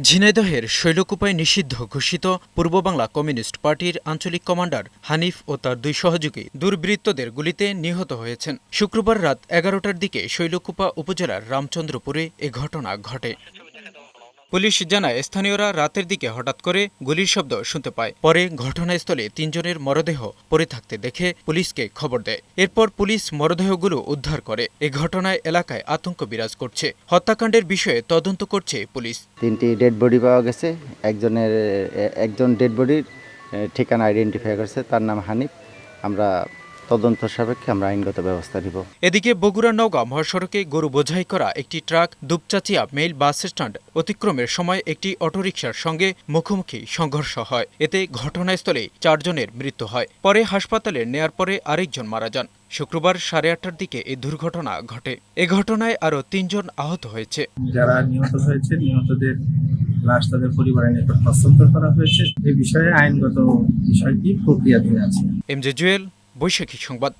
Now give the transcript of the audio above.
ঝিনাইদহের শৈলকুপায় নিষিদ্ধ ঘোষিত পূর্ববাংলা কমিউনিস্ট পার্টির আঞ্চলিক কমান্ডার হানিফ ও তার দুই সহযোগী দুর্বৃত্তদের গুলিতে নিহত হয়েছেন। শুক্রবার রাত এগারোটার দিকে শৈলকুপা উপজেলার রামচন্দ্রপুরে এ ঘটনা ঘটে। পুলিশ জানায় স্থানীয়রা রাতের দিকে হঠাৎ করে গুলির শব্দ শুনতে পায়। পরে ঘটনাস্থলে তিনজনের মরদেহ পড়ে থাকতে দেখে পুলিশকে খবর দেয়। এরপর পুলিশ মরদেহগুলো উদ্ধার করে। এ ঘটনায় এলাকায় আতঙ্ক বিরাজ করছে। হত্যাকাণ্ডের বিষয়ে তদন্ত করছে পুলিশ। তিনটি ডেড বডি পাওয়া গেছে। একজনের একজন ডেড বডির ঠিকানা আইডেন্টিফাই করছে। তার নাম হানিফ। আমরা তদন্ত সাপেক্ষে আমরা আইনগত ব্যবস্থা নিব। এদিকে বগুড়া নওগাঁ মহাসড়কে গরু বোঝাই করা একটি truck Dupchanchia mail bus stand অতিক্রমের সময় একটি অটোরিকশার সঙ্গে মুখোমুখি সংঘর্ষ হয়। এতে ঘটনাস্থলেই চারজনের মৃত্যু হয়। পরে হাসপাতালে নেয়ার পরে আরেকজন মারা যান। শুক্রবার সাড়ে আটটার দিকে এই দুর্ঘটনা ঘটে। এ ঘটনায় আরও তিনজন আহত হয়েছে। যারা নিহত হয়েছে নিহতদের লাশ তাদের পরিবারের নিকট হস্তান্তর করা হয়েছে। এই বিষয়ে আইনগত বিষয়টি প্রক্রিয়াধীন আছে। এম জে জুয়েল বৈশাখী সংবাদ